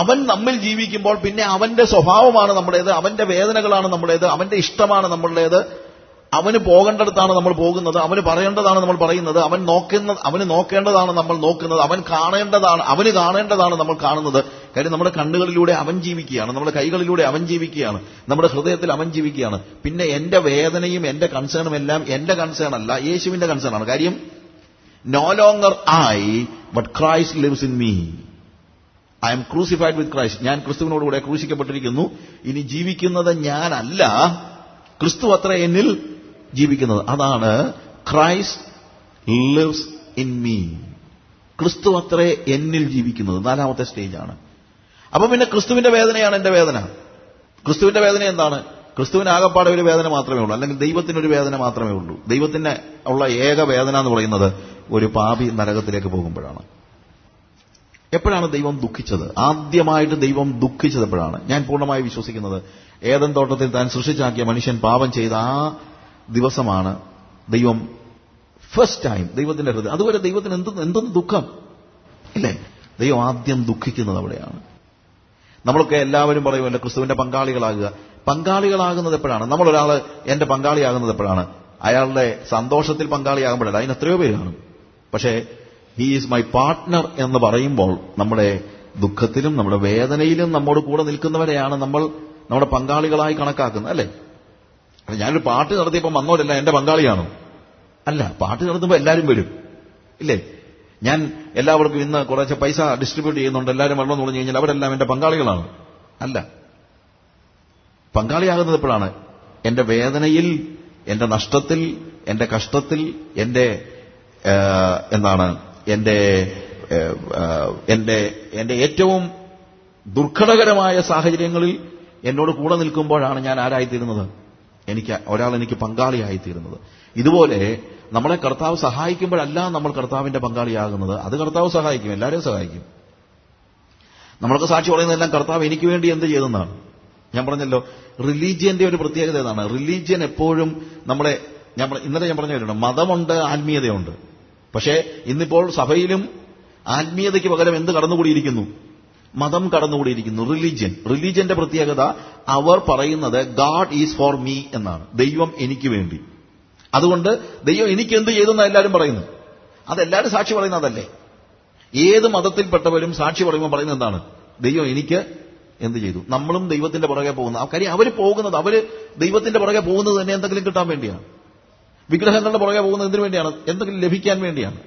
അവൻ നമ്മിൽ ജീവിക്കുമ്പോൾ പിന്നെ അവന്റെ സ്വഭാവമാണ് നമ്മുടേത് അവന്റെ വേദനകളാണ് നമ്മുടേത് അവന്റെ ഇഷ്ടമാണ് നമ്മളുടേത്. അവന് പോകേണ്ടടുത്താണ് നമ്മൾ പോകുന്നത് അവന് പറയേണ്ടതാണ് നമ്മൾ പറയുന്നത് അവൻ നോക്കുന്ന അവന് നോക്കേണ്ടതാണ് നമ്മൾ നോക്കുന്നത് അവൻ കാണേണ്ടതാണ് അവന് കാണേണ്ടതാണ് നമ്മൾ കാണുന്നത്. കാര്യം നമ്മുടെ കണ്ണുകളിലൂടെ അവൻ ജീവിക്കുകയാണ് നമ്മുടെ കൈകളിലൂടെ അവൻ ജീവിക്കുകയാണ് നമ്മുടെ ഹൃദയത്തിൽ അവൻ ജീവിക്കുകയാണ്. പിന്നെ എന്റെ വേദനയും എന്റെ കൺസേണും എല്ലാം എന്റെ കൺസേൺ അല്ല യേശുവിന്റെ കൺസേൺ ആണ്. കാര്യം no longer I but Christ lives in me I am crucified with Christ. ഞാൻ ക്രിസ്തുവിനോടുകൂടെ ക്രൂശിക്കപ്പെട്ടിരിക്കുന്നു. ഇനി ജീവിക്കുന്നത് ഞാനല്ല ക്രിസ്തു അത്ര എന്നിൽ ജീവിക്കുന്നത്. അതാണ് ക്രൈസ്റ്റ് ലിവ്സ് ഇൻ മീ. ക്രിസ്തു അത്രേ എന്നിൽ ജീവിക്കുന്നത്. നാലാമത്തെ സ്റ്റേജാണ്. അപ്പൊ പിന്നെ ക്രിസ്തുവിന്റെ വേദനയാണ് എന്റെ വേദന. ക്രിസ്തുവിന്റെ വേദന എന്താണ്? ക്രിസ്തുവിന് ആകപ്പാടെ ഒരു വേദന മാത്രമേ ഉള്ളൂ. അല്ലെങ്കിൽ ദൈവത്തിനൊരു വേദന മാത്രമേ ഉള്ളൂ. ദൈവത്തിന് ഉള്ള ഏക വേദന എന്ന് പറയുന്നത് ഒരു പാപി നരകത്തിലേക്ക് പോകുമ്പോഴാണ്. എപ്പോഴാണ് ദൈവം ദുഃഖിച്ചത്? ആദ്യമായിട്ട് ദൈവം ദുഃഖിച്ചത് എപ്പോഴാണ്? ഞാൻ പൂർണമായി വിശ്വസിക്കുന്നത് ഏതൻ തോട്ടത്തിൽ താൻ സൃഷ്ടിച്ചാക്കിയ മനുഷ്യൻ പാപം ചെയ്ത ആ ദിവസമാണ് ദൈവം ഫസ്റ്റ് ടൈം ദൈവത്തിന്റെ ഹൃദയം. അതുവരെ ദൈവത്തിന് എന്ത് എന്തെന്ന് ദുഃഖം? ഇല്ലേ? ദൈവം ആദ്യം ദുഃഖിക്കുന്നത് അവിടെയാണ്. നമ്മളൊക്കെ എല്ലാവരും പറയുമല്ലോ ക്രിസ്തുവിന്റെ പങ്കാളികളാകുക. പങ്കാളികളാകുന്നത് എപ്പോഴാണ്? നമ്മൾ ഒരാൾ എന്റെ പങ്കാളിയാകുന്നത് എപ്പോഴാണ്? അയാളുടെ സന്തോഷത്തിൽ പങ്കാളിയാകുമ്പോഴല്ല അതിന് എത്രയോ പേര് കാണും പക്ഷേ ഈസ് മൈ പാർട്ട്ണർ എന്ന് പറയുമ്പോൾ നമ്മുടെ ദുഃഖത്തിലും നമ്മുടെ വേദനയിലും നമ്മോട് കൂടെ നിൽക്കുന്നവരെയാണ് നമ്മൾ നമ്മുടെ പങ്കാളികളായി കണക്കാക്കുന്നത് അല്ലേ? ഞാനൊരു പാട്ട് നടത്തിയപ്പോൾ വന്നവരല്ല എന്റെ പങ്കാളിയാണ്. അല്ല പാട്ട് നടത്തുമ്പോൾ എല്ലാവരും വരും ഇല്ലേ? ഞാൻ എല്ലാവർക്കും ഇന്ന് കുറച്ച് പൈസ ഡിസ്ട്രിബ്യൂട്ട് ചെയ്യുന്നുണ്ട് എല്ലാവരും വെള്ളം തുടങ്ങി കഴിഞ്ഞാൽ അവരെല്ലാം എന്റെ പങ്കാളികളാണ്. അല്ല പങ്കാളിയാകുന്നത് എപ്പോഴാണ്? എന്റെ വേദനയിൽ എന്റെ നഷ്ടത്തിൽ എന്റെ കഷ്ടത്തിൽ എന്റെ എന്താണ് എന്റെ എന്റെ എന്റെ ഏറ്റവും ദുർഘടകരമായ സാഹചര്യങ്ങളിൽ എന്നോട് കൂടെ നിൽക്കുമ്പോഴാണ് ഞാൻ ആരായിത്തീരുന്നത്. എനിക്ക് ഒരാൾ എനിക്ക് പങ്കാളിയായിത്തീരുന്നത്. ഇതുപോലെ നമ്മളെ കർത്താവ് സഹായിക്കുമ്പോഴല്ല നമ്മൾ കർത്താവിന്റെ പങ്കാളിയാകുന്നത്. അത് കർത്താവ് സഹായിക്കും എല്ലാവരെയും സഹായിക്കും. നമ്മൾക്ക് സാക്ഷി പറയുന്നതെല്ലാം കർത്താവ് എനിക്ക് വേണ്ടി എന്ത് ചെയ്തെന്നാണ്. ഞാൻ പറഞ്ഞല്ലോ റിലീജിയന്റെ ഒരു പ്രത്യേകത ഏതാണ്? റിലീജിയൻ എപ്പോഴും നമ്മളെ ഇന്നലെ ഞാൻ പറഞ്ഞു വരുന്നുണ്ട് മതമുണ്ട് ആത്മീയതയുണ്ട്. പക്ഷേ ഇന്നിപ്പോൾ സഭയിലും ആത്മീയതയ്ക്ക് പകരം എന്ത് കടന്നുകൂടിയിരിക്കുന്നു? മതം കടന്നുകൂടിയിരിക്കുന്നു. റിലീജിയൻ റിലീജിയന്റെ പ്രത്യേകത അവർ പറയുന്നത് ഗാഡ് ഈസ് ഫോർ മീ എന്നാണ്. ദൈവം എനിക്ക് വേണ്ടി. അതുകൊണ്ട് ദൈവം എനിക്ക് എന്ത് ചെയ്തെന്ന് എല്ലാവരും പറയുന്നു അതെല്ലാവരും സാക്ഷി പറയുന്നതല്ലേ ഏത് മതത്തിൽപ്പെട്ടവരും സാക്ഷി പറയുമ്പോൾ പറയുന്നത് എന്താണ്? ദൈവം എനിക്ക് എന്ത് ചെയ്തു? നമ്മളും ദൈവത്തിന്റെ പുറകെ പോകുന്ന. കാര്യം അവർ പോകുന്നത് അവർ ദൈവത്തിന്റെ പുറകെ പോകുന്നത് തന്നെ എന്തെങ്കിലും കിട്ടാൻ വേണ്ടിയാണ്. വിഗ്രഹങ്ങളുടെ പുറകെ പോകുന്നത് എന്തിനു വേണ്ടിയാണ്? എന്തെങ്കിലും ലഭിക്കാൻ വേണ്ടിയാണ്.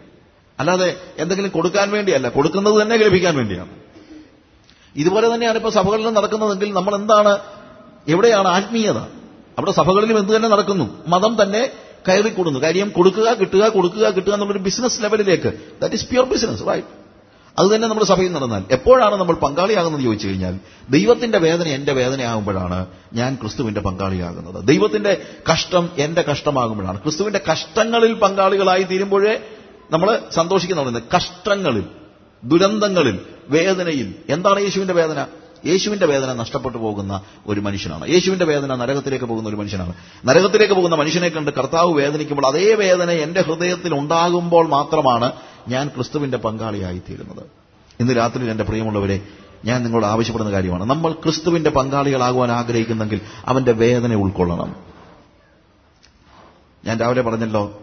അല്ലാതെ എന്തെങ്കിലും കൊടുക്കാൻ വേണ്ടിയല്ല. കൊടുക്കുന്നത് തന്നെ ലഭിക്കാൻ വേണ്ടിയാണ്. ഇതുപോലെ തന്നെയാണ് ഇപ്പൊ സഭകളിൽ നടക്കുന്നതെങ്കിൽ നമ്മൾ എന്താണ് എവിടെയാണ് ആത്മീയത? അവിടെ സഭകളിലും എന്ത് തന്നെ നടക്കുന്നു? മതം തന്നെ കയറിക്കൂടുന്നു. കാര്യം കൊടുക്കുക കിട്ടുക കൊടുക്കുക കിട്ടുക എന്നുള്ളൊരു ബിസിനസ് ലെവലിലേക്ക് that is pure business right അത് തന്നെ നമ്മുടെ സഭയിൽ നടന്നാൽ. എപ്പോഴാണ് നമ്മൾ പങ്കാളിയാകുന്നത് ചോദിച്ചു കഴിഞ്ഞാൽ ദൈവത്തിന്റെ വേദന എന്റെ വേദനയാകുമ്പോഴാണ് ഞാൻ ക്രിസ്തുവിന്റെ പങ്കാളിയാകുന്നത്. ദൈവത്തിന്റെ കഷ്ടം എന്റെ കഷ്ടമാകുമ്പോഴാണ്. ക്രിസ്തുവിന്റെ കഷ്ടങ്ങളിൽ പങ്കാളികളായി തീരുമ്പോഴേ നമ്മൾ സന്തോഷിക്കുന്ന കഷ്ടങ്ങളിൽ ദുരന്തങ്ങളിൽ വേദനയിൽ. എന്താണ് യേശുവിന്റെ വേദന? യേശുവിന്റെ വേദന നഷ്ടപ്പെട്ടു പോകുന്ന ഒരു മനുഷ്യനാണ്. യേശുവിന്റെ വേദന നരകത്തിലേക്ക് പോകുന്ന ഒരു മനുഷ്യനാണ്. നരകത്തിലേക്ക് പോകുന്ന മനുഷ്യനെ കണ്ട് കർത്താവ് വേദനിക്കുമ്പോൾ അതേ വേദന എന്റെ ഹൃദയത്തിൽ ഉണ്ടാകുമ്പോൾ മാത്രമാണ് ഞാൻ ക്രിസ്തുവിന്റെ പങ്കാളിയായിത്തീരുന്നത്. ഇന്ന് രാത്രി എന്റെ പ്രിയമുള്ളവരെ ഞാൻ നിങ്ങളോട് ആവശ്യപ്പെടുന്ന കാര്യമാണ്. നമ്മൾ ക്രിസ്തുവിന്റെ പങ്കാളികളാകുവാൻ ആഗ്രഹിക്കുന്നെങ്കിൽ അവന്റെ വേദന ഉൾക്കൊള്ളണം. ഞാൻ രാവിലെ പറഞ്ഞല്ലോ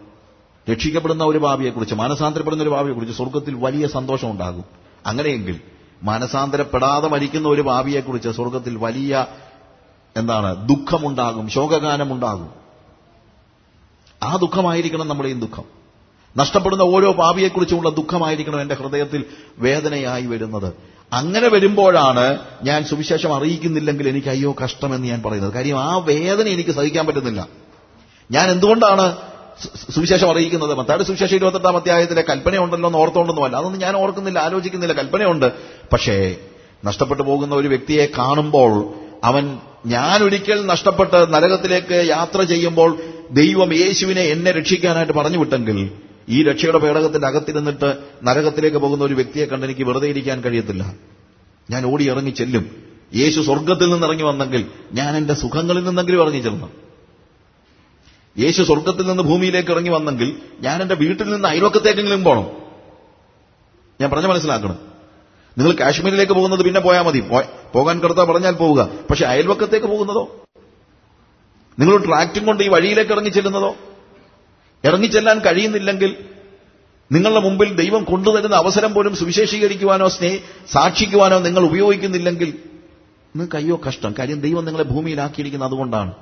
രക്ഷിക്കപ്പെടുന്ന ഒരു ഭാവിയെക്കുറിച്ച് മാനസാന്തരപ്പെടുന്ന ഒരു ഭാവിയെക്കുറിച്ച് സ്വർഗത്തിൽ വലിയ സന്തോഷം ഉണ്ടാകും. അങ്ങനെയെങ്കിൽ മാനസാന്തരപ്പെടാതെ മരിക്കുന്ന ഒരു ഭാവിയെക്കുറിച്ച് സ്വർഗത്തിൽ വലിയ എന്താണ് ദുഃഖമുണ്ടാകും ശോകഗാനമുണ്ടാകും. ആ ദുഃഖമായിരിക്കണം നമ്മുടെയും ദുഃഖം. നഷ്ടപ്പെടുന്ന ഓരോ പാപിയെക്കുറിച്ചുമുള്ള ദുഃഖമായിരിക്കണം എന്റെ ഹൃദയത്തിൽ വേദനയായി വരുന്നത്. അങ്ങനെ വരുമ്പോഴാണ് ഞാൻ സുവിശേഷം അറിയിക്കുന്നില്ലെങ്കിൽ എനിക്ക് അയ്യോ കഷ്ടമെന്ന് ഞാൻ പറയുന്നത്. കാര്യം ആ വേദന എനിക്ക് സഹിക്കാൻ പറ്റുന്നില്ല. ഞാൻ എന്തുകൊണ്ടാണ് സുവിശേഷം അറിയിക്കുന്നത്? മത്താട് സുവിശേഷം ഇരുപത്തെട്ടാം അധ്യായത്തിലെ കൽപ്പനയുണ്ടല്ലോ എന്ന് ഓർത്തോണ്ടൊന്നുമല്ല. അതൊന്നും ഞാൻ ഓർക്കുന്നില്ല ആലോചിക്കുന്നില്ല. കൽപ്പനയുണ്ട്. പക്ഷേ നഷ്ടപ്പെട്ടു പോകുന്ന ഒരു വ്യക്തിയെ കാണുമ്പോൾ അവൻ ഞാൻ ഒരിക്കൽ നഷ്ടപ്പെട്ട് നരകത്തിലേക്ക് യാത്ര ചെയ്യുമ്പോൾ ദൈവം യേശുവിനെ എന്നെ രക്ഷിക്കാനായിട്ട് പറഞ്ഞു വിട്ടെങ്കിൽ ഈ രക്ഷയുടെ പേടകത്തിന്റെ അകത്തിരുന്നിട്ട് നരകത്തിലേക്ക് പോകുന്ന ഒരു വ്യക്തിയെ കണ്ട് എനിക്ക് വെറുതെ ഇരിക്കാൻ കഴിയത്തില്ല. ഞാൻ ഓടി ഇറങ്ങി ചെല്ലും. യേശു സ്വർഗത്തിൽ നിന്ന് ഇറങ്ങി വന്നെങ്കിൽ ഞാൻ എന്റെ സുഖങ്ങളിൽ നിന്നെങ്കിലും ഇറങ്ങി ചെല്ലണം. യേശു സ്വർഗത്തിൽ നിന്ന് ഭൂമിയിലേക്ക് ഇറങ്ങി വന്നെങ്കിൽ ഞാൻ എന്റെ വീട്ടിൽ നിന്ന് അയൽവക്കത്തേക്കെങ്കിലും പോകണം ഞാൻ പറഞ്ഞ മനസ്സിലാക്കണം. നിങ്ങൾ കാശ്മീരിലേക്ക് പോകുന്നത് പിന്നെ പോയാൽ മതി. പോകാൻ കറുത്ത പറഞ്ഞാൽ പോവുക. പക്ഷെ അയൽവക്കത്തേക്ക് പോകുന്നതോ? നിങ്ങൾ ട്രാക്റ്റും കൊണ്ട് ഈ വഴിയിലേക്ക് ഇറങ്ങി ചെല്ലുന്നതോ? ഇറങ്ങിച്ചെല്ലാൻ കഴിയുന്നില്ലെങ്കിൽ നിങ്ങളുടെ മുമ്പിൽ ദൈവം കൊണ്ടുവരുന്ന അവസരം പോലും സുവിശേഷീകരിക്കുവാനോ സ്നേഹ സാക്ഷിക്കുവാനോ നിങ്ങൾ ഉപയോഗിക്കുന്നില്ലെങ്കിൽ നിങ്ങൾക്ക് അയ്യോ കഷ്ടം. കാര്യം ദൈവം നിങ്ങളെ ഭൂമിയിലാക്കിയിരിക്കുന്നത് അതുകൊണ്ടാണ്.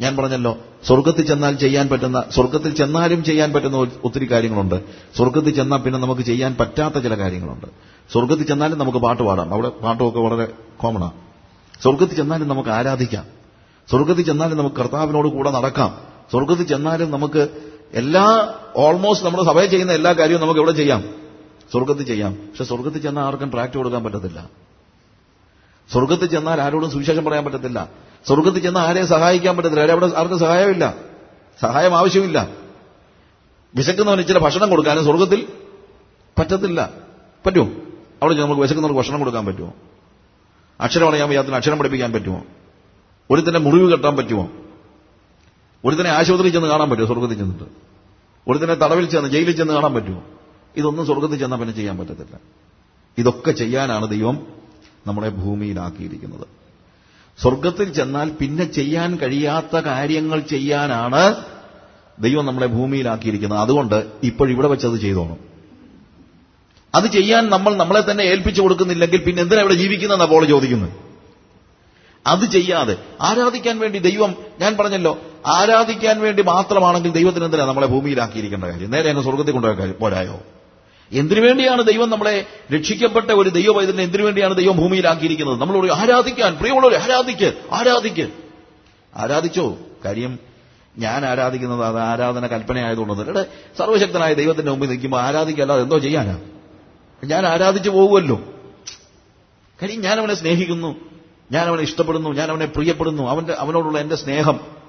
ഞാൻ പറഞ്ഞല്ലോ സ്വർഗത്തിൽ ചെന്നാൽ ചെയ്യാൻ പറ്റുന്ന സ്വർഗത്തിൽ ചെന്നാലും ചെയ്യാൻ പറ്റുന്ന ഒത്തിരി കാര്യങ്ങളുണ്ട്. സ്വർഗത്തിൽ ചെന്നാൽ പിന്നെ നമുക്ക് ചെയ്യാൻ പറ്റാത്ത ചില കാര്യങ്ങളുണ്ട്. സ്വർഗത്തിൽ ചെന്നാലും നമുക്ക് പാട്ട് പാടാം. അവിടെ പാട്ടുമൊക്കെ വളരെ കോമണാണ് സ്വർഗത്തിൽ ചെന്നാലും നമുക്ക് ആരാധിക്കാം. സ്വർഗത്തിൽ ചെന്നാലും നമുക്ക് കർത്താവിനോട് കൂടെ നടക്കാം. സ്വർഗത്തിൽ ചെന്നാലും നമുക്ക് എല്ലാ ഓൾമോസ്റ്റ് നമ്മുടെ സഭയിൽ ചെയ്യുന്ന എല്ലാ കാര്യവും നമുക്ക് എവിടെ ചെയ്യാം? സ്വർഗത്തിൽ ചെയ്യാം. പക്ഷെ സ്വർഗത്തിൽ ചെന്നാൽ ആർക്കും ട്രാക്ട് കൊടുക്കാൻ പറ്റത്തില്ല. സ്വർഗത്തിൽ ചെന്നാൽ ആരോടും സുവിശേഷം പറയാൻ പറ്റത്തില്ല. സ്വർഗത്തിൽ ചെന്നാൽ ആരെയും സഹായിക്കാൻ പറ്റത്തില്ല. അവിടെ ആർക്കും സഹായമില്ല. സഹായം ആവശ്യമില്ല. വിശക്കുന്നവന് ഇച്ചിരി ഭക്ഷണം കൊടുക്കാനും സ്വർഗത്തിൽ പറ്റത്തില്ല. പറ്റുമോ? അവിടെ നമുക്ക് വിശക്കുന്നവർക്ക് ഭക്ഷണം കൊടുക്കാൻ പറ്റുമോ? അക്ഷരം പറയാൻ വയ്യാത്തിന് അക്ഷരം പഠിപ്പിക്കാൻ പറ്റുമോ? ഒരുത്തന്റെ മുറിവ് കെട്ടാൻ പറ്റുമോ? ഒരുത്തനെ ആശുപത്രിയിൽ ചെന്ന് കാണാൻ പറ്റുമോ സ്വർഗത്തിൽ ചെന്നിട്ട്? ഒരുത്തനെ തടവിൽ ചെന്ന് ജയിലിൽ ചെന്ന് കാണാൻ പറ്റുമോ? ഇതൊന്നും സ്വർഗത്തിൽ ചെന്നാൽ പിന്നെ ചെയ്യാൻ പറ്റത്തില്ല. ഇതൊക്കെ ചെയ്യാനാണ് ദൈവം നമ്മളെ ഭൂമിയിലാക്കിയിരിക്കുന്നത്. സ്വർഗത്തിൽ ചെന്നാൽ പിന്നെ ചെയ്യാൻ കഴിയാത്ത കാര്യങ്ങൾ ചെയ്യാനാണ് ദൈവം നമ്മളെ ഭൂമിയിലാക്കിയിരിക്കുന്നത്. അതുകൊണ്ട് ഇപ്പോഴിവിടെ വെച്ചത് ചെയ്തോണം. അത് ചെയ്യാൻ നമ്മൾ നമ്മളെ തന്നെ ഏൽപ്പിച്ചു കൊടുക്കുന്നില്ലെങ്കിൽ പിന്നെ എന്തിനാ ഇവിടെ ജീവിക്കുന്നതെന്ന് അപ്പോൾ ചോദിക്കുന്നത്? അത് ചെയ്യാതെ ആരാധിക്കാൻ വേണ്ടി ദൈവം ഞാൻ പറഞ്ഞല്ലോ ആരാധിക്കാൻ വേണ്ടി മാത്രമാണെങ്കിൽ ദൈവത്തിന് എന്തിനാണ് നമ്മളെ ഭൂമിയിലാക്കിയിരിക്കേണ്ട കാര്യം? നേരെ അങ്ങ് സ്വർഗത്തിൽ കൊണ്ടുപോയ കാര്യം. പോരായോ? എന്തിനു വേണ്ടിയാണ് ദൈവം നമ്മളെ രക്ഷിക്കപ്പെട്ട ഒരു ദൈവ പൈതലിനെ എന്തിനു വേണ്ടിയാണ് ദൈവം ഭൂമിയിലാക്കിയിരിക്കുന്നത്? പറയും ആരാധിക്കാൻ പ്രിയമുള്ളവരെ ആരാധിക്ക് ആരാധിക്ക്. ആരാധിച്ചോ? കാര്യം ഞാൻ ആരാധിക്കുന്നത് അത് ആരാധന കൽപ്പനയായതുകൊണ്ട് ഇവിടെ സർവശക്തനായ ദൈവത്തിന്റെ മുമ്പിൽ നിൽക്കുമ്പോൾ ആരാധിക്കല്ലാതെ എന്തോ ചെയ്യാനാ? ഞാൻ ആരാധിച്ചു പോകുമല്ലോ. കാര്യം ഞാൻ അവനെ സ്നേഹിക്കുന്നു. ഞാൻ അവനെ ഇഷ്ടപ്പെടുന്നു. ഞാൻ അവനെ പ്രിയപ്പെടുന്നു. അവന്റെ അവനോടുള്ള എന്റെ സ്നേഹം.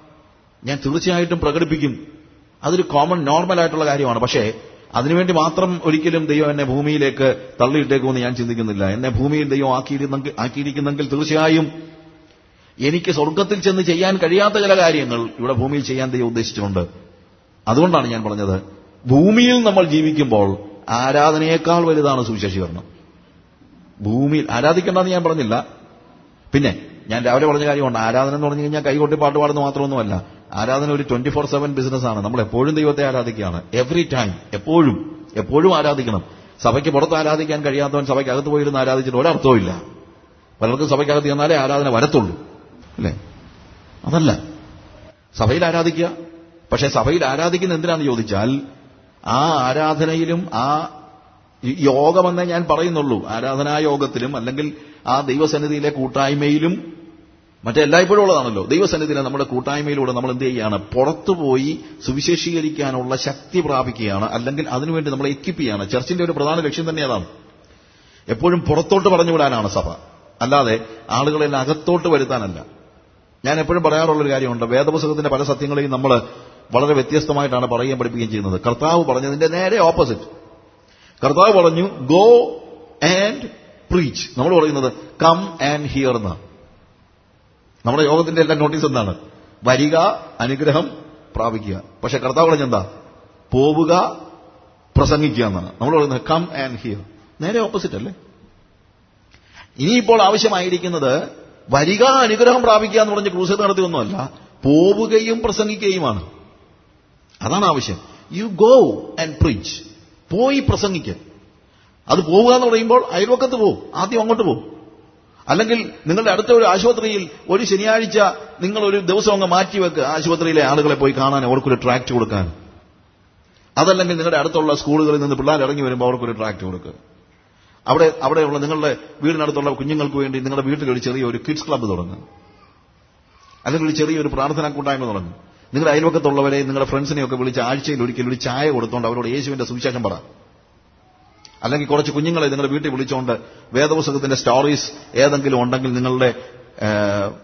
ഞാൻ തീർച്ചയായിട്ടും പ്രകടിപ്പിക്കും. അതൊരു കോമൺ നോർമൽ ആയിട്ടുള്ള കാര്യമാണ്. പക്ഷേ അതിനുവേണ്ടി മാത്രം ഒരിക്കലും ദൈവം എന്നെ ഭൂമിയിലേക്ക് തള്ളിയിട്ടേക്കുമെന്ന് ഞാൻ ചിന്തിക്കുന്നില്ല. എന്നെ ഭൂമിയിൽ ദൈവം ആക്കിയിരുന്നെങ്കിൽ ആക്കിയിരിക്കുന്നെങ്കിൽ തീർച്ചയായും എനിക്ക് സ്വർഗത്തിൽ ചെന്ന് ചെയ്യാൻ കഴിയാത്ത ചില കാര്യങ്ങൾ ഇവിടെ ഭൂമിയിൽ ചെയ്യാൻ ദൈവം ഉദ്ദേശിച്ചിട്ടുണ്ട്. അതുകൊണ്ടാണ് ഞാൻ പറഞ്ഞത് ഭൂമിയിൽ നമ്മൾ ജീവിക്കുമ്പോൾ ആരാധനയേക്കാൾ വലുതാണ് സുവിശേഷീകരണം. ഭൂമിയിൽ ആരാധിക്കേണ്ടെന്ന് ഞാൻ പറഞ്ഞില്ല. പിന്നെ ഞാൻ രാവിലെ പറഞ്ഞ കാര്യമുണ്ട് ആരാധന എന്ന് പറഞ്ഞു കഴിഞ്ഞാൽ കൈകൊട്ടി പാട്ട് പാടുന്ന മാത്രമൊന്നുമല്ല. ആരാധന ഒരു ട്വന്റി ഫോർ സെവൻ ബിസിനസ്സാണ് നമ്മൾ എപ്പോഴും ദൈവത്തെ ആരാധിക്കുകയാണ്. എവറി ടൈം എപ്പോഴും എപ്പോഴും ആരാധിക്കണം. സഭയ്ക്ക് പുറത്ത് ആരാധിക്കാൻ കഴിയാത്തവൻ സഭയ്ക്കകത്ത് പോയിരുന്ന് ആരാധിച്ചിട്ട് ഒരർത്ഥവും ഇല്ല. പലർക്കും സഭയ്ക്കകത്ത് ചെന്നാലേ ആരാധന വരത്തുള്ളൂ. അല്ലേ? അതല്ല. സഭയിൽ ആരാധിക്കുക. പക്ഷെ സഭയിൽ ആരാധിക്കുന്ന എന്തിനാന്ന് ചോദിച്ചാൽ ആ ആരാധനയിലും ആ യോഗമെന്നേ ഞാൻ പറയുന്നുള്ളൂ. ആരാധനാ യോഗത്തിലും അല്ലെങ്കിൽ ആ ദൈവസന്നിധിയിലെ കൂട്ടായ്മയിലും മറ്റെല്ലായ്പ്പോഴും ഉള്ളതാണല്ലോ. ദൈവസന്നിധിയിലെ നമ്മുടെ കൂട്ടായ്മയിലൂടെ നമ്മൾ എന്ത് ചെയ്യുകയാണ് പുറത്തുപോയി സുവിശേഷീകരിക്കാനുള്ള ശക്തി പ്രാപിക്കുകയാണ്. അല്ലെങ്കിൽ അതിനുവേണ്ടി നമ്മളെ എക്വിപ്പ് ചെയ്യാണ്. ചർച്ചിന്റെ ഒരു പ്രധാന ലക്ഷ്യം തന്നെ അതാണ്. എപ്പോഴും പുറത്തോട്ട് പറഞ്ഞുവിടാനാണ് സഭ. അല്ലാതെ ആളുകളെ അകത്തോട്ട് വരുത്താനല്ല. ഞാൻ എപ്പോഴും പറയാറുള്ളൊരു കാര്യമുണ്ട്. വേദപുസ്തകത്തിന്റെ പല സത്യങ്ങളെയും നമ്മൾ വളരെ വ്യത്യസ്തമായിട്ടാണ് പറയുകയും പഠിപ്പിക്കുകയും ചെയ്യുന്നത്. കർത്താവ് പറഞ്ഞതിന്റെ നേരെ ഓപ്പോസിറ്റ് കർത്താവ് പറഞ്ഞു ഗോ ആൻഡ് പ്രീച്ച് നമ്മൾ പറയുന്നത് കം ആൻഡ് ഹിയർ എന്നാണ് നമ്മുടെ യോഗത്തിന്റെ എല്ലാം നോട്ടീസ് എന്താണ്? വരിക അനുഗ്രഹം പ്രാപിക്കുക. പക്ഷെ കർത്താവ് പറഞ്ഞെന്താ? പോവുക പ്രസംഗിക്കുക എന്നാണ്. നമ്മൾ പറയുന്നത് കം ആൻഡ് ഹിയർ നേരെ ഓപ്പോസിറ്റ് അല്ലേ? ഇനിയിപ്പോൾ ആവശ്യമായിരിക്കുന്നത് വരിക അനുഗ്രഹം പ്രാപിക്കുക എന്ന് പറഞ്ഞ് ക്രൂസേഡ് നടത്തിയൊന്നുമല്ല പോവുകയും പ്രസംഗിക്കുകയുമാണ്. അതാണ് ആവശ്യം. യു ഗോ ആൻഡ് പ്രീച്ച് പോയി പ്രസംഗിക്കുക അത് പോവുക എന്ന് പറയുമ്പോൾ അയൽവക്കത്ത് പോവും. ആദ്യം അങ്ങോട്ട് പോകും അല്ലെങ്കിൽ നിങ്ങളുടെ അടുത്ത ഒരു ആശുപത്രിയിൽ ഒരു ശനിയാഴ്ച നിങ്ങൾ ഒരു ദിവസം അങ്ങ് മാറ്റിവെക്കുക ആശുപത്രിയിലെ ആളുകളെ പോയി കാണാൻ അവർക്കൊരു ട്രാക്ട് കൊടുക്കാൻ. അതല്ലെങ്കിൽ നിങ്ങളുടെ അടുത്തുള്ള സ്കൂളുകളിൽ നിന്ന് പിള്ളേർ ഇറങ്ങി വരുമ്പോൾ അവർക്കൊരു ട്രാക്ട് കൊടുക്കുക അവിടെ അവിടെയുള്ള നിങ്ങളുടെ വീടിനടുത്തുള്ള കുഞ്ഞുങ്ങൾക്ക് വേണ്ടി നിങ്ങളുടെ വീട്ടിൽ ഒരു ചെറിയൊരു കിഡ്സ് ക്ലബ്ബ് തുടങ്ങും. അല്ലെങ്കിൽ ഒരു ചെറിയൊരു പ്രാർത്ഥനാ കൂട്ടായ്മ തുടങ്ങും. നിങ്ങളുടെ അയൽവക്കത്തുള്ളവരെ നിങ്ങളുടെ ഫ്രണ്ട്സിനെയൊക്കെ വിളിച്ച് ആഴ്ചയിൽ ഒരിക്കൽ ഒരു ചായ കൊടുത്തുകൊണ്ട് അവരോട് യേശുവിന്റെ സുവിശേഷം പറ. അല്ലെങ്കിൽ കുറച്ച് കുഞ്ഞുങ്ങളെ നിങ്ങളുടെ വീട്ടിൽ വിളിച്ചുകൊണ്ട് വേദപുസ്തകത്തിന്റെ സ്റ്റോറീസ് ഏതെങ്കിലും ഉണ്ടെങ്കിൽ നിങ്ങളുടെ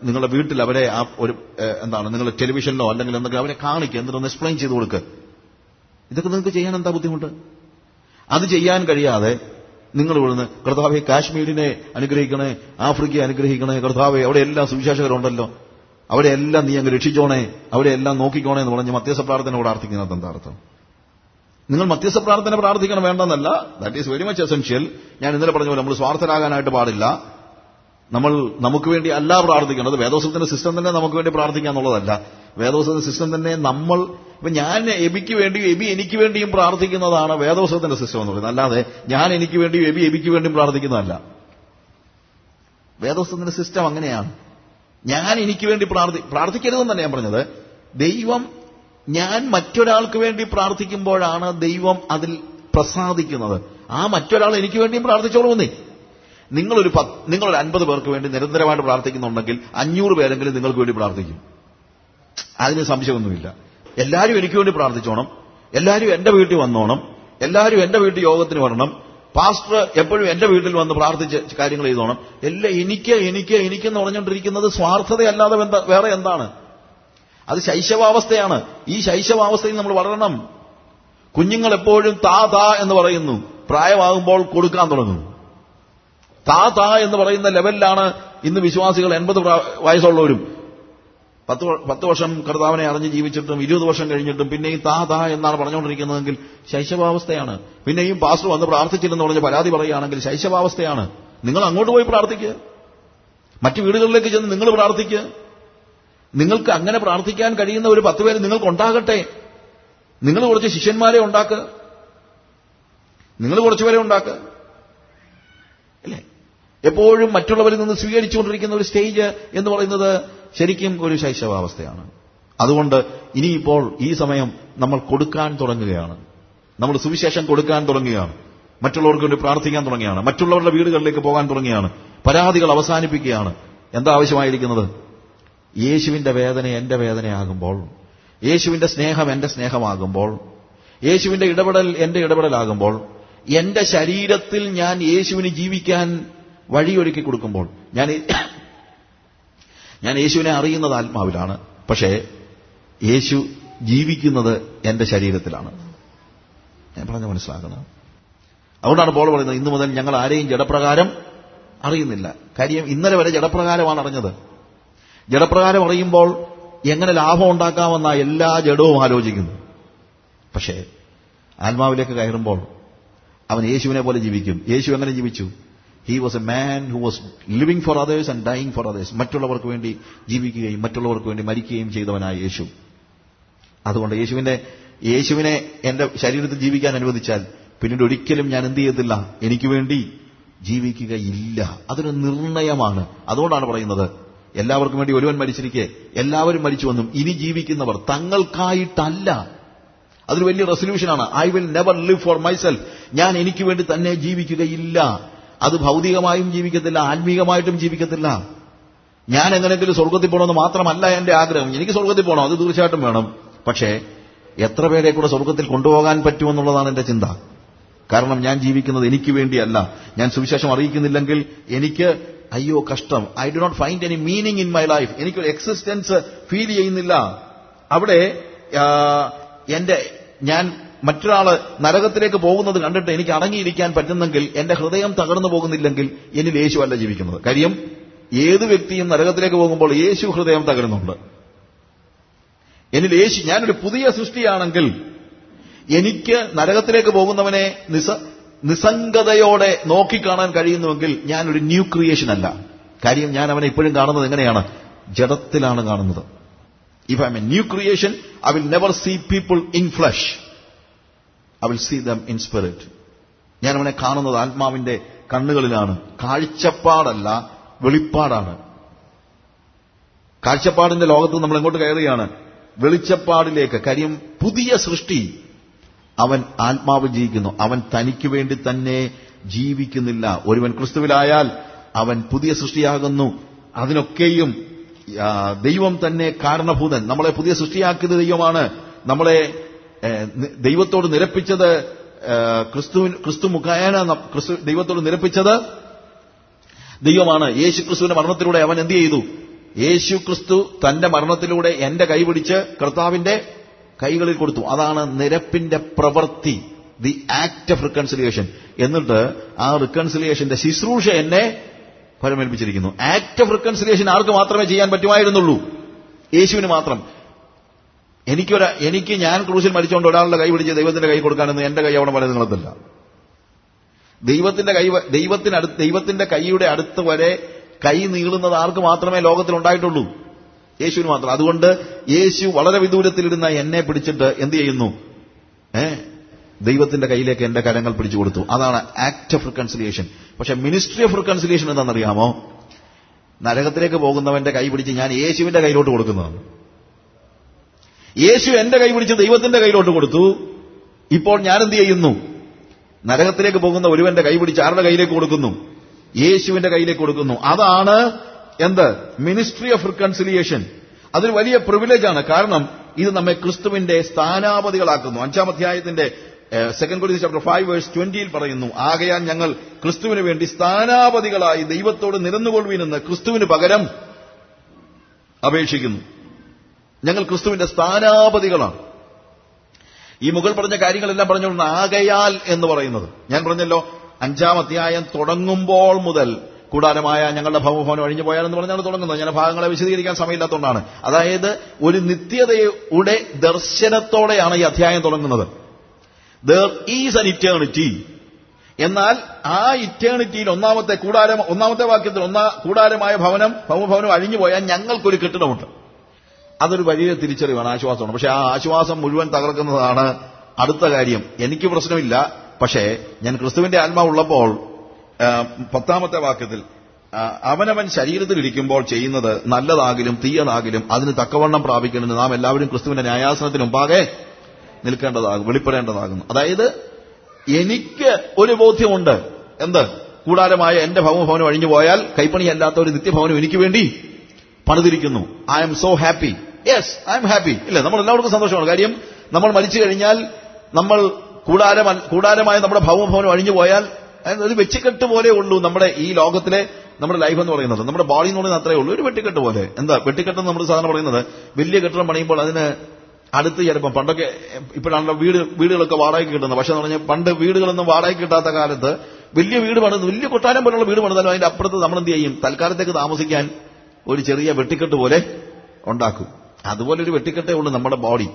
നിങ്ങളുടെ വീട്ടിൽ അവരെ ആ ഒരു എന്താണ് നിങ്ങളുടെ ടെലിവിഷനിലോ അല്ലെങ്കിൽ എന്തെങ്കിലും അവരെ കാണിക്കുക ഒന്ന് എക്സ്പ്ലെയിൻ ചെയ്ത് കൊടുക്കുക ഇതൊക്കെ നിങ്ങൾക്ക് ചെയ്യാൻ എന്താ ബുദ്ധിമുട്ട്? അത് ചെയ്യാൻ കഴിയാതെ നിങ്ങൾ ഇവിടുന്ന് കർത്താവെ കാശ്മീരിനെ അനുഗ്രഹിക്കണേ ആഫ്രിക്കയെ അനുഗ്രഹിക്കണേ കർത്താവെ അവിടെ എല്ലാ സുവിശേഷകരുണ്ടല്ലോ. അവിടെയെല്ലാം നീ അങ്ങ് രക്ഷിച്ചോണേ അവിടെയെല്ലാം നോക്കിക്കോണേ എന്ന് പറഞ്ഞ് മധ്യസ്ഥ പ്രാർത്ഥന പ്രാർത്ഥിക്കുന്നത് എന്താ അർത്ഥം? നിങ്ങൾ മധ്യസ്ഥ പ്രാർത്ഥന പ്രാർത്ഥിക്കണം വേണ്ടെന്നല്ല. That is very much essential ഞാൻ ഇന്നലെ പറഞ്ഞ പോലെ നമ്മൾ സ്വാർത്ഥരാകാനായിട്ട് പാടില്ല. നമ്മൾ നമുക്ക് വേണ്ടി അല്ല പ്രാർത്ഥിക്കേണ്ടത്. വേദോസത്തിന്റെ സിസ്റ്റം തന്നെ നമുക്ക് വേണ്ടി പ്രാർത്ഥിക്കുക എന്നുള്ളതല്ല. വേദോസത്തിന്റെ സിസ്റ്റം തന്നെ നമ്മൾ ഇപ്പൊ ഞാൻ എബിക്ക് വേണ്ടിയും എബി എനിക്ക് വേണ്ടിയും പ്രാർത്ഥിക്കുന്നതാണ് വേദോസത്തിന്റെ സിസ്റ്റം എന്ന് പറയുന്നത്. അല്ലാതെ ഞാൻ എനിക്ക് വേണ്ടിയും എബി എബിക്ക് വേണ്ടിയും പ്രാർത്ഥിക്കുന്നതല്ല. വേദോസത്തിന്റെ സിസ്റ്റം അങ്ങനെയാണ്. ഞാൻ എനിക്ക് വേണ്ടി പ്രാർത്ഥി പ്രാർത്ഥിക്കരുതെന്നല്ല ഞാൻ പറഞ്ഞത്. ദൈവം ഞാൻ മറ്റൊരാൾക്ക് വേണ്ടി പ്രാർത്ഥിക്കുമ്പോഴാണ് ദൈവം അതിൽ പ്രസാദിക്കുന്നത്. ആ മറ്റൊരാൾ എനിക്ക് വേണ്ടിയും പ്രാർത്ഥിച്ചോളൂന്നേ നിങ്ങളൊരു പത്ത് നിങ്ങളൊരു അൻപത് പേർക്ക് വേണ്ടി നിരന്തരമായിട്ട് പ്രാർത്ഥിക്കുന്നുണ്ടെങ്കിൽ അഞ്ഞൂറ് പേരെങ്കിലും നിങ്ങൾക്ക് വേണ്ടി പ്രാർത്ഥിക്കും. അതിന് സംശയമൊന്നുമില്ല. എല്ലാവരും എനിക്ക് വേണ്ടി പ്രാർത്ഥിച്ചോണം. എല്ലാവരും എന്റെ വീട്ടിൽ വന്നോണം. എല്ലാവരും എന്റെ വീട്ടിൽ യോഗത്തിന് വരണം. പാസ്റ്റർ എപ്പോഴും എന്റെ വീട്ടിൽ വന്ന് പ്രാർത്ഥിച്ച് കാര്യങ്ങൾ ചെയ്തോണം. എല്ലാം എനിക്ക് എനിക്ക് എനിക്കെന്ന് പറഞ്ഞുകൊണ്ടിരിക്കുന്നത് സ്വാർത്ഥതയല്ലാതെ വേറെ എന്താണ്? അത് ശൈശവാവസ്ഥയാണ്. ഈ ശൈശവാവസ്ഥയിൽ നമ്മൾ വളരണം. കുഞ്ഞുങ്ങൾ എപ്പോഴും താ താ എന്ന് പറയുന്നു. പ്രായമാകുമ്പോൾ കൊടുക്കാൻ തുടങ്ങും. താ താ എന്ന് പറയുന്ന ലെവലിലാണ് ഇന്ന് വിശ്വാസികൾ എൺപത് വയസ്സുള്ളവരും. പത്ത് പത്ത് വർഷം കർത്താവിനെ അറിഞ്ഞ് ജീവിച്ചിട്ടും ഇരുപത് വർഷം കഴിഞ്ഞിട്ടും പിന്നെയും താ താ എന്നാണ് പറഞ്ഞുകൊണ്ടിരിക്കുന്നതെങ്കിൽ ശൈശവാവസ്ഥയാണ്. പിന്നെയും പാസ്റ്റർ വന്ന് പ്രാർത്ഥിച്ചില്ലെന്ന് പറഞ്ഞ് പരാതി പറയുകയാണെങ്കിൽ ശൈശവാവസ്ഥയാണ്. നിങ്ങൾ അങ്ങോട്ട് പോയി പ്രാർത്ഥിക്കുക മറ്റു വീടുകളിലേക്ക് ചെന്ന് നിങ്ങൾ പ്രാർത്ഥിക്കുക നിങ്ങൾക്ക് അങ്ങനെ പ്രാർത്ഥിക്കാൻ കഴിയുന്ന ഒരു പത്ത് പേര് നിങ്ങൾക്കുണ്ടാകട്ടെ. നിങ്ങൾ കുറച്ച് ശിഷ്യന്മാരെ ഉണ്ടാക്കുക നിങ്ങൾ കുറച്ചുപേരെ ഉണ്ടാക്കുക അല്ലേ? എപ്പോഴും മറ്റുള്ളവരിൽ നിന്ന് സ്വീകരിച്ചുകൊണ്ടിരിക്കുന്ന ഒരു സ്റ്റേജ് എന്ന് പറയുന്നത് ശരിക്കും ഒരു ശൈശവാവസ്ഥയാണ്. അതുകൊണ്ട് ഇനിയിപ്പോൾ ഈ സമയം നമ്മൾ കൊടുക്കാൻ തുടങ്ങുകയാണ്. നമ്മൾ സുവിശേഷം കൊടുക്കാൻ തുടങ്ങുകയാണ്. മറ്റുള്ളവർക്ക് വേണ്ടി പ്രാർത്ഥിക്കാൻ തുടങ്ങുകയാണ്. മറ്റുള്ളവരുടെ വീടുകളിലേക്ക് പോകാൻ തുടങ്ങുകയാണ്. പരാതികൾ അവസാനിപ്പിക്കുകയാണ്. എന്താ ആവശ്യമായിരിക്കുന്നത്? യേശുവിന്റെ വേദന എന്റെ വേദനയാകുമ്പോൾ യേശുവിന്റെ സ്നേഹം എന്റെ സ്നേഹമാകുമ്പോൾ യേശുവിന്റെ ഇടപെടൽ എന്റെ ഇടപെടലാകുമ്പോൾ എന്റെ ശരീരത്തിൽ ഞാൻ യേശുവിന് ജീവിക്കാൻ വഴിയൊരുക്കി കൊടുക്കുമ്പോൾ ഞാൻ ഞാൻ യേശുവിനെ അറിയുന്നത് ആത്മാവിലാണ്. പക്ഷേ യേശു ജീവിക്കുന്നത് എന്റെ ശരീരത്തിലാണ്. ഞാൻ പറഞ്ഞ മനസ്സിലാക്കണം അതുകൊണ്ടാണ് പോൾ പറയുന്നത് ഇന്നു മുതൽ ഞങ്ങൾ ആരെയും ജഡപ്രകാരം അറിയുന്നില്ല. കാര്യം ഇന്നലെ വരെ ജഡപ്രകാരമാണ് അറിഞ്ഞത്. ജഡപ്രകാരം അറിയുമ്പോൾ എങ്ങനെ ലാഭം ഉണ്ടാക്കാമെന്ന എല്ലാ ജഡവും ആലോചിക്കുന്നു. പക്ഷേ ആത്മാവിലേക്ക് കയറുമ്പോൾ അവൻ യേശുവിനെ പോലെ ജീവിക്കും. യേശു എങ്ങനെ ജീവിച്ചു? He was a man who was living for others and dying for others മറ്റുള്ളവർക്ക് വേണ്ടി ജീവിക്കുകയും മറ്റുള്ളവർക്ക് വേണ്ടി മരിക്കുകയും ചെയ്തവനായ യേശു. അതുകൊണ്ട് യേശുവിന്റെ യേശുവിനെ എന്റെ ശരീരത്തിൽ ജീവിക്കാൻ അനുവദിച്ചാൽ പിന്നീട് ഒരിക്കലും ഞാൻ എന്ത് ചെയ്യത്തില്ല? എനിക്ക് വേണ്ടി ജീവിക്കുകയില്ല. അതൊരു നിർണയമാണ്. അതുകൊണ്ടാണ് പറയുന്നത് എല്ലാവർക്കും വേണ്ടി ഒരുവൻ മരിച്ചിരിക്കെ. എല്ലാവരും മരിച്ചു വന്നു. ഇനി ജീവിക്കുന്നവർ തങ്ങൾക്കായിട്ടല്ല. അതൊരു വലിയ റെസൊല്യൂഷനാണ്. I will never live for myself ഞാൻ എനിക്ക് വേണ്ടി തന്നെ ജീവിക്കുകയില്ല. അത് ഭൗതികമായും ജീവിക്കത്തില്ല ആത്മീകമായിട്ടും ജീവിക്കത്തില്ല. ഞാൻ എങ്ങനെയെങ്കിലും സ്വർഗത്തിൽ പോകണമെന്ന് മാത്രമല്ല എന്റെ ആഗ്രഹം. എനിക്ക് സ്വർഗത്തിൽ പോകണം അത് തീർച്ചയായിട്ടും വേണം. പക്ഷേ എത്ര പേരെ കൂടെ സ്വർഗത്തിൽ കൊണ്ടുപോകാൻ പറ്റുമെന്നുള്ളതാണ് എന്റെ ചിന്ത. കാരണം ഞാൻ ജീവിക്കുന്നത് എനിക്ക് വേണ്ടിയല്ല. ഞാൻ സുവിശേഷം അറിയിക്കുന്നില്ലെങ്കിൽ എനിക്ക് അയ്യോ കഷ്ടം. I do not find any meaning in my life എനിക്കൊരു എക്സിസ്റ്റൻസ് ഫീൽ ചെയ്യുന്നില്ല. അവിടെ എന്റെ ഞാൻ മറ്റൊരാൾ നരകത്തിലേക്ക് പോകുന്നത് കണ്ടിട്ട് എനിക്ക് അടങ്ങിയിരിക്കാൻ പറ്റുന്നെങ്കിൽ എന്റെ ഹൃദയം തകർന്നു പോകുന്നില്ലെങ്കിൽ എന്നിൽ യേശു അല്ല ജീവിക്കുന്നത്. കാര്യം ഏത് വ്യക്തിയും നരകത്തിലേക്ക് പോകുമ്പോൾ യേശു ഹൃദയം തകരുന്നുണ്ട്. എന്നിൽ യേശു ഞാനൊരു പുതിയ സൃഷ്ടിയാണെങ്കിൽ എനിക്ക് നരകത്തിലേക്ക് പോകുന്നവനെ നിസ നിസ്സംഗതയോടെ നോക്കിക്കാണാൻ കഴിയുന്നുവെങ്കിൽ ഞാനൊരു ന്യൂ ക്രിയേഷൻ അല്ല. കാര്യം ഞാൻ അവനെ ഇപ്പോഴും കാണുന്നത് എങ്ങനെയാണ്? ജഡത്തിലാണ് കാണുന്നത്. If I a new creation I will never see people in flesh I will see them in spirit ഞാൻ അവനെ കാണുന്നത് ആത്മാവിന്റെ കണ്ണുകളിലാണ്. കാഴ്ചപ്പാടല്ല വെളിപ്പാടാണ്. കാഴ്ചപ്പാടിന്റെ ലോകത്ത് നമ്മൾ എങ്ങോട്ട് കയറുകയാണ്? വെളിച്ചപ്പാടിലേക്ക്. കാര്യം പുതിയ സൃഷ്ടി അവൻ ആത്മാവ് ജീവിക്കുന്നു. അവൻ തനിക്ക് വേണ്ടി തന്നെ ജീവിക്കുന്നില്ല. ഒരുവൻ ക്രിസ്തുവിലായാൽ അവൻ പുതിയ സൃഷ്ടിയാകുന്നു. അതിനൊക്കെയും ദൈവം തന്നെ കാരണഭൂതൻ. നമ്മളെ പുതിയ സൃഷ്ടിയാക്കിയത് ദൈവമാണ്. നമ്മളെ ദൈവത്തോട് നിരപ്പിച്ചത് ക്രിസ്തു ക്രിസ്തു മുഖേന ക്രിസ്തു ദൈവത്തോട് നിരപ്പിച്ചത് ദൈവമാണ്. യേശു ക്രിസ്തുവിന്റെ മരണത്തിലൂടെ അവൻ എന്ത് ചെയ്തു? യേശു ക്രിസ്തു തന്റെ മരണത്തിലൂടെ എന്റെ കൈപിടിച്ച് കർത്താവിന്റെ കൈകളിൽ കൊടുത്തു. അതാണ് നിരപ്പിന്റെ പ്രവൃത്തി. ദി ആക്ട് ഓഫ് റിക്കൺസിലിയേഷൻ എന്നിട്ട് ആ റിക്കൺസിലിയേഷന്റെ ശുശ്രൂഷ എന്നെ ഫലമേൽപ്പിച്ചിരിക്കുന്നു. ആക്ട് ഓഫ് റിക്കൺസിലിയേഷൻ ആർക്ക് മാത്രമേ ചെയ്യാൻ പറ്റുമായിരുന്നുള്ളൂ? യേശുവിന് മാത്രം. എനിക്കൊരു എനിക്ക് ഞാൻ ക്രൂശിൽ മരിച്ചുകൊണ്ട് ഒരാളുടെ കൈ പിടിച്ച് ദൈവത്തിന്റെ കൈ കൊടുക്കാനെന്ന് എന്റെ കൈ അവിടെ വളരെ നിങ്ങളത്തില്ല. ദൈവത്തിന്റെ കൈ ദൈവത്തിനടുത്ത് ദൈവത്തിന്റെ കൈയുടെ അടുത്ത് വരെ കൈ നീളുന്നത് ആർക്ക് മാത്രമേ ലോകത്തിൽ ഉണ്ടായിട്ടുള്ളൂ? യേശുവിന് മാത്രം. അതുകൊണ്ട് യേശു വളരെ വിദൂരത്തിലിരുന്ന എന്നെ പിടിച്ചിട്ട് എന്ത് ചെയ്യുന്നു? ഏ? ദൈവത്തിന്റെ കയ്യിലേക്ക് എന്റെ കരങ്ങൾ പിടിച്ചു കൊടുത്തു. അതാണ് ആക്ട് ഓഫ് റിക്കൺസിലിയേഷൻ പക്ഷെ മിനിസ്ട്രി ഓഫ് റിക്കൺസിലിയേഷൻ എന്താണെന്നറിയാമോ? നരകത്തിലേക്ക് പോകുന്നവന്റെ കൈ പിടിച്ച് ഞാൻ യേശുവിന്റെ കയ്യിലോട്ട് കൊടുക്കുന്നതാണ്. യേശു എന്റെ കൈ പിടിച്ച് ദൈവത്തിന്റെ കയ്യിലോട്ട് കൊടുത്തു. ഇപ്പോൾ ഞാൻ എന്ത് ചെയ്യുന്നു? നരകത്തിലേക്ക് പോകുന്ന ഒരുവന്റെ കൈ പിടിച്ച് ആരുടെ കയ്യിലേക്ക് കൊടുക്കുന്നു? യേശുവിന്റെ കയ്യിലേക്ക് കൊടുക്കുന്നു. അതാണ് എന്ത്? മിനിസ്ട്രി ഓഫ് റിക്കൺസിലിയേഷൻ അതൊരു വലിയ പ്രിവിലേജ് ആണ്. കാരണം ഇത് നമ്മെ ക്രിസ്തുവിന്റെ സ്ഥാനാപതികളാക്കുന്നു. അഞ്ചാം അധ്യായത്തിന്റെ second Corinthians chapter five verse ട്വന്റിയിൽ പറയുന്നു ആകയാൽ ഞങ്ങൾ ക്രിസ്തുവിന് വേണ്ടി സ്ഥാനാപതികളായി ദൈവത്തോട് നിരന്നുകൊള്ളുവിനെന്ന് ക്രിസ്തുവിന് പകരം അപേക്ഷിക്കുന്നു. ഞങ്ങൾ ക്രിസ്തുവിന്റെ സ്ഥാനാപതികളാണ്. ഈ മുകൾ പറഞ്ഞ കാര്യങ്ങളെല്ലാം പറഞ്ഞുകൊണ്ട് ആകയാൽ എന്ന് പറയുന്നത്. ഞാൻ പറഞ്ഞല്ലോ അഞ്ചാം അധ്യായം തുടങ്ങുമ്പോൾ മുതൽ കൂടാരമായ ഞങ്ങളുടെ ഭവഭവനം അഴിഞ്ഞു പോയാലെന്ന് പറഞ്ഞാണ് തുടങ്ങുന്നത്. ഞാൻ ഭാഗങ്ങളെ വിശദീകരിക്കാൻ സമയമില്ലാത്തതുകൊണ്ടാണ്. അതായത് ഒരു നിത്യതയുടെ ദർശനത്തോടെയാണ് ഈ അധ്യായം തുടങ്ങുന്നത്. ദർ ഈസ് അൻ ഇറ്റേണിറ്റി എന്നാൽ ആ ഇറ്റേണിറ്റിയിൽ ഒന്നാമത്തെ കൂടാരം ഒന്നാമത്തെ വാക്യത്തിൽ ഒന്നാ കൂടാരമായ ഭവനം ഭവഭവനം അഴിഞ്ഞു പോയാൽ ഞങ്ങൾക്കൊരു കെട്ടിടമുണ്ട്. അതൊരു വലിയ തിരിച്ചറിവാണ് ആശ്വാസമാണ്. പക്ഷെ ആ ആശ്വാസം മുഴുവൻ തകർക്കുന്നതാണ് അടുത്ത കാര്യം. എനിക്ക് പ്രശ്നമില്ല. പക്ഷേ ഞാൻ ക്രിസ്തുവിന്റെ ആത്മാവുള്ളപ്പോൾ പത്താമത്തെ വാക്യത്തിൽ അവനവൻ ശരീരത്തിൽ ഇരിക്കുമ്പോൾ ചെയ്യുന്നത് നല്ലതാകിലും തീയതാകിലും അതിന് തക്കവണ്ണം പ്രാപിക്കേണ്ടത് നാം എല്ലാവരും ക്രിസ്തുവിന്റെ ന്യായാസനത്തിന് മുമ്പാകെ നിൽക്കേണ്ടതാകും വെളിപ്പെടേണ്ടതാകുന്നു. അതായത് എനിക്ക് ഒരു ബോധ്യമുണ്ട്. എന്ത്? കൂടാരമായ എന്റെ ഭവഭവനം അഴിഞ്ഞു പോയാൽ കൈപ്പണിയല്ലാത്ത ഒരു നിത്യഭവനം എനിക്ക് വേണ്ടി പണിതിരിക്കുന്നു. I am so happy yes I am happy ഇല്ല നമ്മൾ എല്ലാവർക്കും സന്തോഷമാണ്. കാര്യം നമ്മൾ മരിച്ചു കഴിഞ്ഞാൽ നമ്മൾ കൂടാരം കൂടാരമായ നമ്മുടെ ഭവഭവനം അഴിഞ്ഞു പോയാൽ ഒരു വെച്ചിക്കെട്ട് പോലെ ഉള്ളൂ നമ്മുടെ ഈ ലോകത്തിലെ നമ്മുടെ ലൈഫ് എന്ന് പറയുന്നത്. നമ്മുടെ ബോഡി എന്ന് പറയുന്നത് അത്രേ ഉള്ളൂ. ഒരു വെട്ടിക്കെട്ട് പോലെ. എന്താ? വെട്ടിക്കെട്ട് നമ്മൾ സാധാരണ പറയുന്നത് വലിയ കെട്ടിടം പണിയുമ്പോൾ അതിന് അടുത്ത് ചിലപ്പം പണ്ടൊക്കെ ഇപ്പോഴാണല്ലോ വീട് വീടുകളൊക്കെ വാടകയ്ക്ക് കിട്ടുന്നത്. പക്ഷെ എന്ന് പറഞ്ഞാൽ പണ്ട് വീടുകളൊന്നും വാടകയ്ക്ക് കിട്ടാത്ത കാലത്ത് വലിയ വീട് പണിത് വലിയ കൊട്ടാരം പോലുള്ള വീട് പണിതാലും അതിന്റെ അപ്പുറത്ത് നമ്മൾ എന്ത് ചെയ്യും? തൽക്കാലത്തേക്ക് താമസിക്കാൻ ഒരു ചെറിയ വെട്ടിക്കെട്ട് പോലെ ഉണ്ടാക്കും. അതുപോലെ ഒരു വെട്ടിക്കെട്ടേ ഉള്ളൂ നമ്മുടെ ബോഡി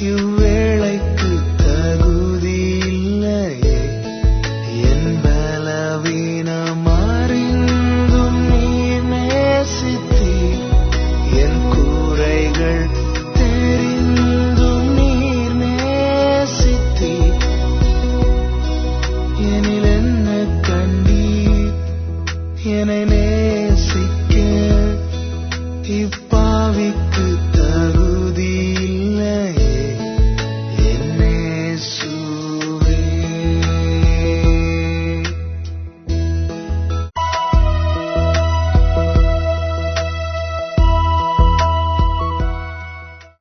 you